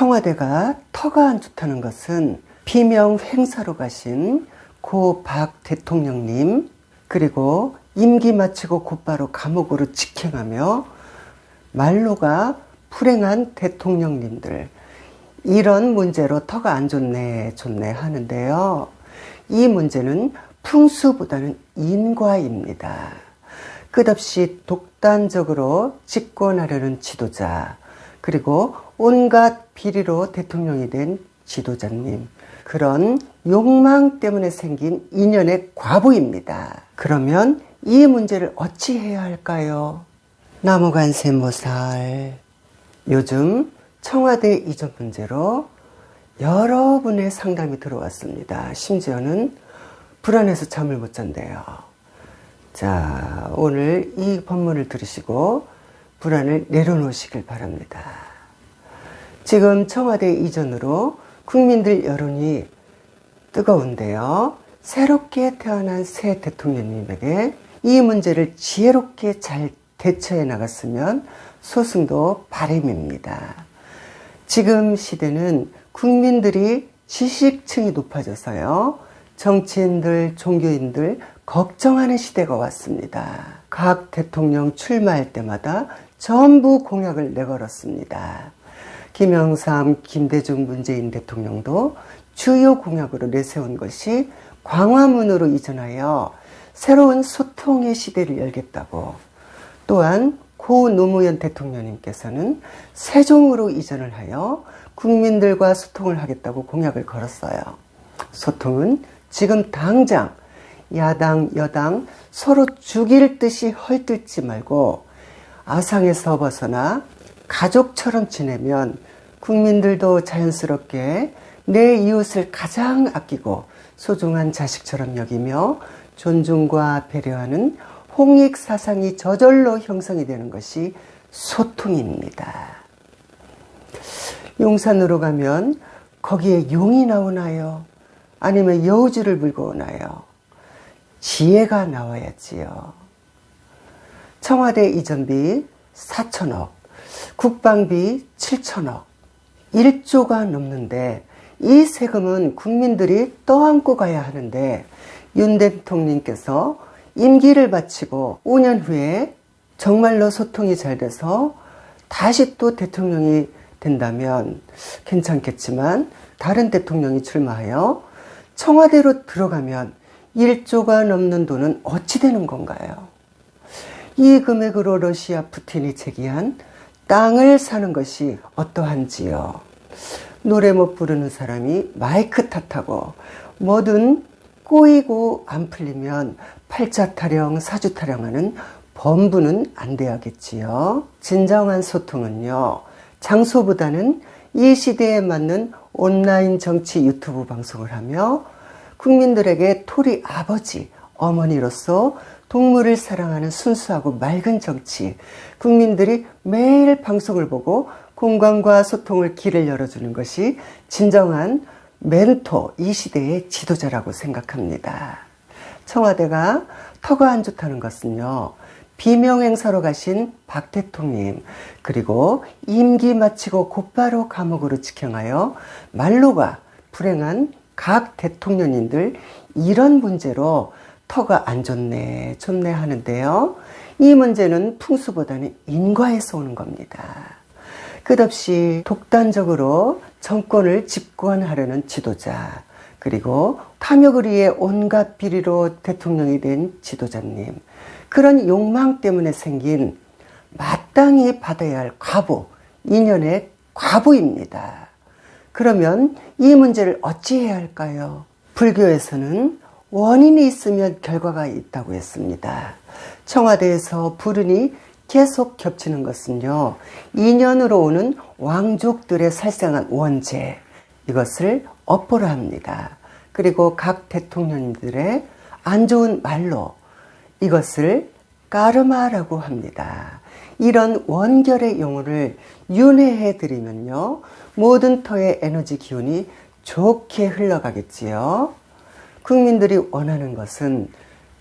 청와대가 터가 안 좋다는 것은 비명 행사로 가신 고 박 대통령님 그리고 임기 마치고 곧바로 감옥으로 직행하며 말로가 불행한 대통령님들 이런 문제로 터가 안 좋네 좋네 하는데요. 이 문제는 풍수보다는 인과입니다. 끝없이 독단적으로 집권하려는 지도자 그리고 온갖 비리로 대통령이 된 지도자님 그런 욕망 때문에 생긴 인연의 과부입니다. 그러면 이 문제를 어찌 해야 할까요? 나무간세 모살 요즘 청와대 이전 문제로 여러 분의 상담이 들어왔습니다. 심지어는 불안해서 잠을 못 잔대요. 자, 오늘 이 법문을 들으시고 불안을 내려놓으시길 바랍니다. 지금 청와대 이전으로 국민들 여론이 뜨거운데요. 새롭게 태어난 새 대통령님에게 이 문제를 지혜롭게 잘 대처해 나갔으면 소승도 바램입니다. 지금 시대는 국민들이 지식층이 높아져서요. 정치인들, 종교인들 걱정하는 시대가 왔습니다. 각 대통령 출마할 때마다 전부 공약을 내걸었습니다. 김영삼, 김대중, 문재인 대통령도 주요 공약으로 내세운 것이 광화문으로 이전하여 새로운 소통의 시대를 열겠다고 또한 고 노무현 대통령님께서는 세종으로 이전을 하여 국민들과 소통을 하겠다고 공약을 걸었어요. 소통은 지금 당장 야당, 여당 서로 죽일 듯이 헐뜯지 말고 아상에서 벗어나 가족처럼 지내면 국민들도 자연스럽게 내 이웃을 가장 아끼고 소중한 자식처럼 여기며 존중과 배려하는 홍익 사상이 저절로 형성이 되는 것이 소통입니다. 용산으로 가면 거기에 용이 나오나요? 아니면 여우주를 물고 오나요? 지혜가 나와야지요. 청와대 이전비 4천억, 국방비 7천억, 1조가 넘는데 이 세금은 국민들이 떠안고 가야 하는데 윤 대통령께서 임기를 마치고 5년 후에 정말로 소통이 잘 돼서 다시 또 대통령이 된다면 괜찮겠지만 다른 대통령이 출마하여 청와대로 들어가면 1조가 넘는 돈은 어찌 되는 건가요? 이 금액으로 러시아 푸틴이 제기한 땅을 사는 것이 어떠한지요? 노래 못 부르는 사람이 마이크 탓하고 뭐든 꼬이고 안 풀리면 팔자 타령, 사주 타령하는 범부는 안 돼야겠지요. 진정한 소통은요, 장소보다는 이 시대에 맞는 온라인 정치 유튜브 방송을 하며 국민들에게 토리 아버지, 어머니로서 동물을 사랑하는 순수하고 맑은 정치, 국민들이 매일 방송을 보고 공감과 소통을 길을 열어주는 것이 진정한 멘토, 이 시대의 지도자라고 생각합니다. 청와대가 터가 안 좋다는 것은요, 비명행사로 가신 박 대통령, 그리고 임기 마치고 곧바로 감옥으로 직행하여 말로가 불행한 각 대통령님들 이런 문제로 터가 안 좋네, 좋네 하는데요. 이 문제는 풍수보다는 인과에서 오는 겁니다. 끝없이 독단적으로 정권을 집권하려는 지도자, 그리고 탐욕을 위해 온갖 비리로 대통령이 된 지도자님, 그런 욕망 때문에 생긴 마땅히 받아야 할 과부, 인연의 과부입니다. 그러면 이 문제를 어찌 해야 할까요? 불교에서는 원인이 있으면 결과가 있다고 했습니다. 청와대에서 불운이 계속 겹치는 것은요, 인연으로 오는 왕족들의 살생한 원죄, 이것을 업보라 합니다. 그리고 각 대통령들의 안 좋은 말로 이것을 까르마라고 합니다. 이런 원결의 용어를 윤회해 드리면요. 모든 터의 에너지 기운이 좋게 흘러가겠지요. 국민들이 원하는 것은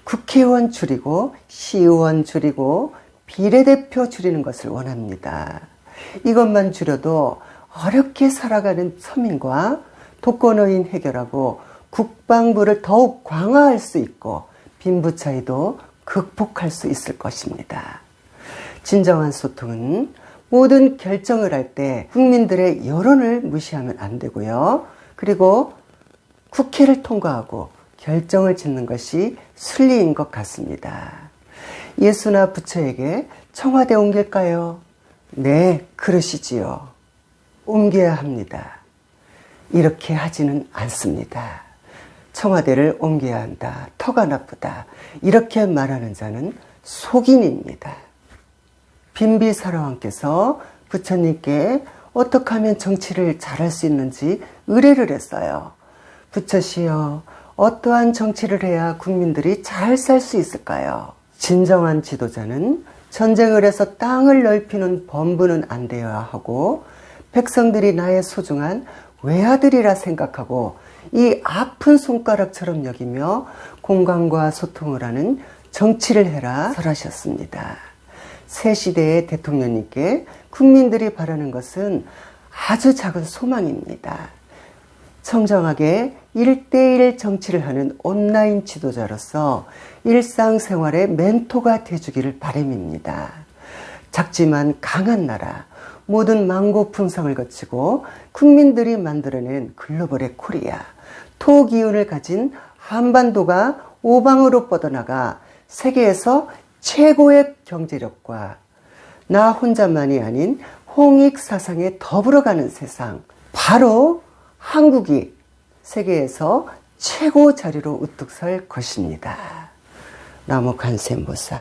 국회의원 줄이고 시의원 줄이고 비례대표 줄이는 것을 원합니다. 이것만 줄여도 어렵게 살아가는 서민과 독거노인 해결하고 국방부를 더욱 강화할 수 있고 빈부 차이도 극복할 수 있을 것입니다. 진정한 소통은 모든 결정을 할 때 국민들의 여론을 무시하면 안 되고요. 그리고 국회를 통과하고 결정을 짓는 것이 순리인 것 같습니다. 예수나 부처에게 청와대 옮길까요? 네, 그러시지요. 옮겨야 합니다. 이렇게 하지는 않습니다. 청와대를 옮겨야 한다. 터가 나쁘다. 이렇게 말하는 자는 속인입니다. 빈비사랑왕께서 부처님께 어떻게 하면 정치를 잘할 수 있는지 의뢰를 했어요. 부처시여, 어떠한 정치를 해야 국민들이 잘 살 수 있을까요? 진정한 지도자는 전쟁을 해서 땅을 넓히는 범부는 안 되어야 하고 백성들이 나의 소중한 외아들이라 생각하고 이 아픈 손가락처럼 여기며 공감과 소통을 하는 정치를 해라 설하셨습니다. 새 시대의 대통령님께 국민들이 바라는 것은 아주 작은 소망입니다. 청정하게 1대1 정치를 하는 온라인 지도자로서 일상생활의 멘토가 돼주기를 바람입니다. 작지만 강한 나라, 모든 망고 풍성을 거치고 국민들이 만들어낸 글로벌의 코리아, 토기운을 가진 한반도가 오방으로 뻗어나가 세계에서 최고의 경제력과 나 혼자만이 아닌 홍익 사상에 더불어가는 세상, 바로 한국이 세계에서 최고 자리로 우뚝 설 것입니다. 나무 간센보살.